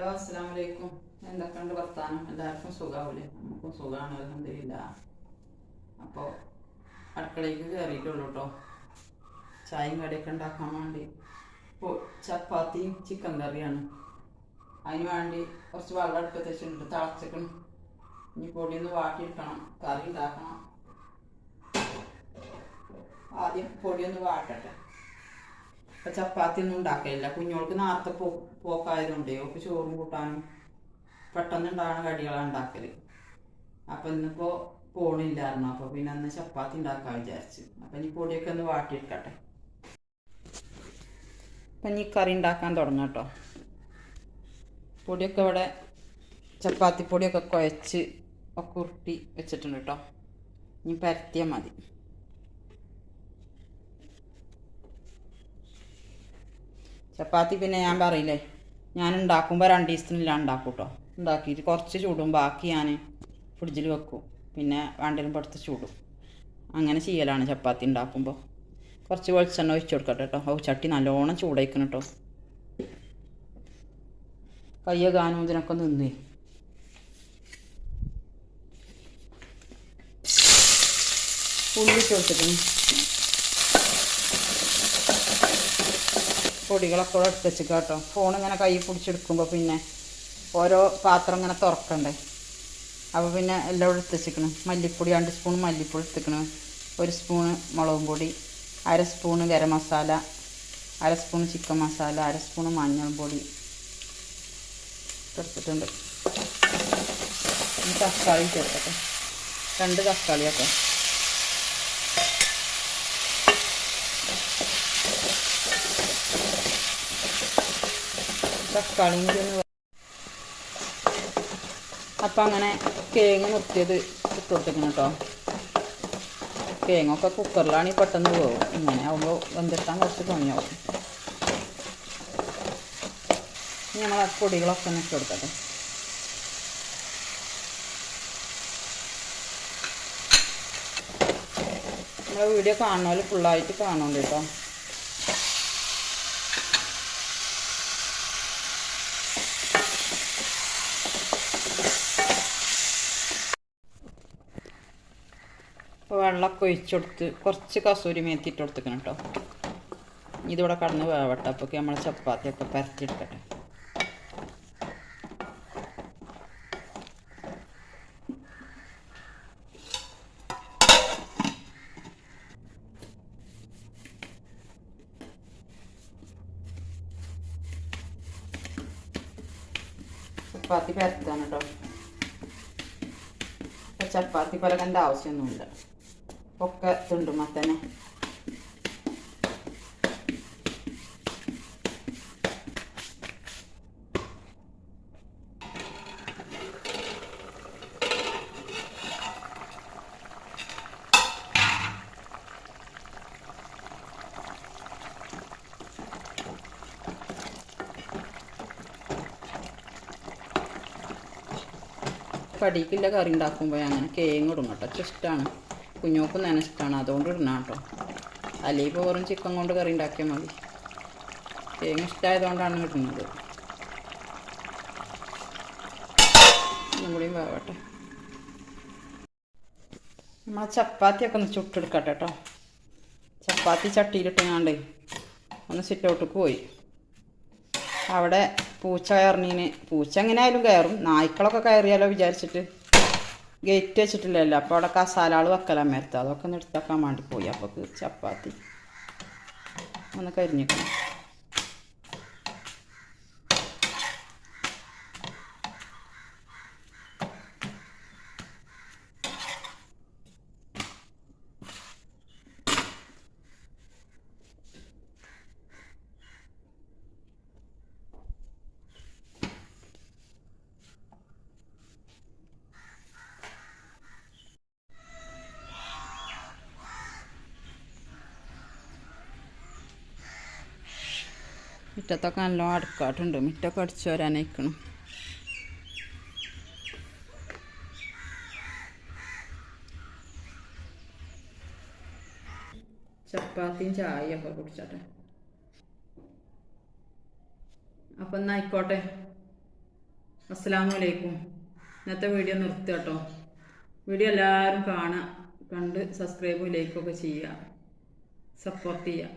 Hello അസ്സാം വലൈക്കും എന്തൊക്കെയുണ്ട് വർത്താനം? എല്ലാവർക്കും സുഖാവൂലേ? നമുക്കും സുഖമാണ് അലഹമില്ല അപ്പോൾ അടുക്കളയ്ക്ക് കയറിയിട്ടുള്ളൂ കേട്ടോ ചായയും കടിയൊക്കെ ഉണ്ടാക്കാൻ വേണ്ടി. ഇപ്പോൾ ചപ്പാത്തിയും ചിക്കൻ കറിയാണ്. അതിന് വേണ്ടി കുറച്ച് വെള്ളം അടുപ്പത്ത് വെച്ചിട്ടുണ്ട്. തിളച്ചിക്കണം. ഇനി പൊടിയൊന്ന് വാട്ടിയെടുക്കണം കറി ഉണ്ടാക്കണം. ആദ്യം പൊടിയൊന്ന് വാട്ടട്ടെ. ഇപ്പം ചപ്പാത്തി ഒന്നും ഉണ്ടാക്കലില്ല. കുഞ്ഞോൾക്ക് നേരത്തെ പോ പോക്കായതുകൊണ്ട് ഓക്ക് ചോറും കൂട്ടാനും പെട്ടെന്ന് ഉണ്ടാകുന്ന കടികളാണ് ഉണ്ടാക്കൽ അപ്പം ഇന്നിപ്പോൾ പോണില്ലായിരുന്നു. അപ്പോൾ പിന്നെ അന്ന് ചപ്പാത്തി ഉണ്ടാക്കാൻ വിചാരിച്ചു. അപ്പം ഇനി പൊടിയൊക്കെ ഒന്ന് വാട്ടിയെടുക്കട്ടെ. അപ്പം ഇനി കറി ഉണ്ടാക്കാൻ തുടങ്ങാം കേട്ടോ. പൊടിയൊക്കെ ഇവിടെ ചപ്പാത്തി പൊടിയൊക്കെ കുഴച്ച് ഒക്കെ ഉരുട്ടി വെച്ചിട്ടുണ്ട് കേട്ടോ. ഇനി പരത്തിയാൽ മതി. ചപ്പാത്തി പിന്നെ ഞാൻ പറയില്ലേ ഞാൻ ഉണ്ടാക്കുമ്പോൾ രണ്ട് ദിവസത്തിനില്ല ഉണ്ടാക്കും കേട്ടോ ഉണ്ടാക്കിയിട്ട് കുറച്ച് ചൂടും ബാക്കി ഞാൻ ഫ്രിഡ്ജിൽ വെക്കും. പിന്നെ വേണ്ടതിലും പുറത്ത് ചൂടും. അങ്ങനെ ചെയ്യലാണ് ചപ്പാത്തി ഉണ്ടാക്കുമ്പോൾ കുറച്ച് വെളിച്ചെണ്ണ ഒഴിച്ചു കൊടുക്കട്ടെ കേട്ടോ ഓ ചട്ടി നല്ലോണം ചൂടായിക്കണം കേട്ടോ കയ്യ ഇതിനൊക്കെ നിന്നേ. ഉള്ളി കൊടുത്തിട്ടുണ്ട്. പൊടികളൊക്കെ ഇവിടെ എടുത്ത് വെച്ചിട്ട് കേട്ടോ. ഫോൺ ഇങ്ങനെ കൈ പിടിച്ചെടുക്കുമ്പോൾ പിന്നെ ഓരോ പാത്രം ഇങ്ങനെ തുറക്കണ്ടേ? അപ്പോൾ പിന്നെ എല്ലാം ഇവിടെ എടുത്ത് വെച്ചിക്കണം. മല്ലിപ്പൊടി രണ്ട് സ്പൂൺ മല്ലിപ്പൊടി എടുത്തിക്കണം. ഒരു സ്പൂണ് മുളകും പൊടി അര സ്പൂണ് ഗരം മസാല അര സ്പൂൺ ചിക്കൻ മസാല അര സ്പൂണ് മഞ്ഞൾ പൊടി. എടുത്തിട്ടുണ്ട്. തക്കാളി ചേർക്കട്ടെ രണ്ട് തക്കാളിയൊക്കെ. തക്കാളിയും ചെന്ന് അപ്പം അങ്ങനെ കേങ്ങ് നിർത്തിയത് ഇട്ട് കൊടുത്തേക്കണം കേട്ടോ. കേങ്ങൊക്കെ കുക്കറിലാണെങ്കിൽ പെട്ടെന്ന് പോകും ഇങ്ങനെ ആകുമ്പോൾ വെന്തിട്ടാൻ കുറച്ച് പണിയാവും. ഇനി നമ്മൾ ആ പൊടികളൊക്കെ ഒന്ന് ഇട്ട് കൊടുക്കട്ടെ. നമ്മളെ വീഡിയോ കാണുന്നവർ ഫുള്ളായിട്ട് കാണുന്നുണ്ട് കേട്ടോ. അപ്പോൾ വെള്ളമൊക്കെ ഒഴിച്ചെടുത്ത് കുറച്ച് കസൂരി മേത്തിയിട്ട് കൊടുത്തേക്കണം കേട്ടോ. ഇതിവിടെ കടന്ന് വേവട്ടെ. അപ്പോൾ നമ്മൾ ചപ്പാത്തിയൊക്കെ പരത്തിയെടുക്കട്ടെ. ചപ്പാത്തി പരത്താണ് കേട്ടോ. ചപ്പാത്തി പലകന്റെ ആവശ്യമൊന്നുമില്ല. ഒക്കെ തുണ്ടുമ്പോൾ തന്നെ കടിക്കില്ല കറി ഉണ്ടാക്കുമ്പോൾ അങ്ങനെ കേങ്ങ് ഇടും കേട്ടോ. ഇഷ്ടമാണ് കുഞ്ഞോക്കും തന്നെ ഇഷ്ടമാണ് അതുകൊണ്ട് ഇടണം കേട്ടോ. അല്ലെങ്കിൽ ഇപ്പോൾ വെറും ചിക്കൻ കൊണ്ട് കറി ഉണ്ടാക്കിയാൽ മതി. തേങ്ങ ഇഷ്ടമായതുകൊണ്ടാണ് ഇടുന്നത്. ഒന്നും കൂടിയും വേവട്ടെ. നമ്മൾ ചപ്പാത്തിയൊക്കെ ഒന്ന് ചുട്ടെടുക്കട്ടെ കേട്ടോ. ചപ്പാത്തി ചട്ടിയിലിട്ടങ്ങാണ്ട് ഒന്ന് സിറ്റൗട്ടിക്ക് പോയി. അവിടെ പൂച്ച കയറിനീന് പൂച്ച എങ്ങനെ ആയാലും കയറും. നായ്ക്കളൊക്കെ കയറിയാലോ വിചാരിച്ചിട്ട്. ഗേറ്റ് വെച്ചിട്ടില്ലല്ലോ. അപ്പോൾ അവിടെ കസാലാൾ വെക്കലാൻ മേരത്ത് അതൊക്കെ ഒന്ന് എടുത്താക്കാൻ വേണ്ടി പോയി. അപ്പോൾ ചപ്പാത്തി. ഒന്ന് കരിഞ്ഞിക്കണം. മുറ്റത്തൊക്കെ നല്ലോണം അടുക്കാട്ടുണ്ട്. മുറ്റൊക്കെ അടിച്ചു വരാനയക്കണം. ചപ്പാത്തിയും ചായയൊക്കെ കുടിച്ചോട്ടെ. അപ്പം എന്നാ ആയിക്കോട്ടെ. അലൈക്കും ഇന്നത്തെ വീഡിയോ നിർത്തുക കേട്ടോ വീഡിയോ എല്ലാവരും കാണുക. കണ്ട് സബ്സ്ക്രൈബും ലൈക്കൊക്കെ ചെയ്യുക. സപ്പോർട്ട് ചെയ്യുക.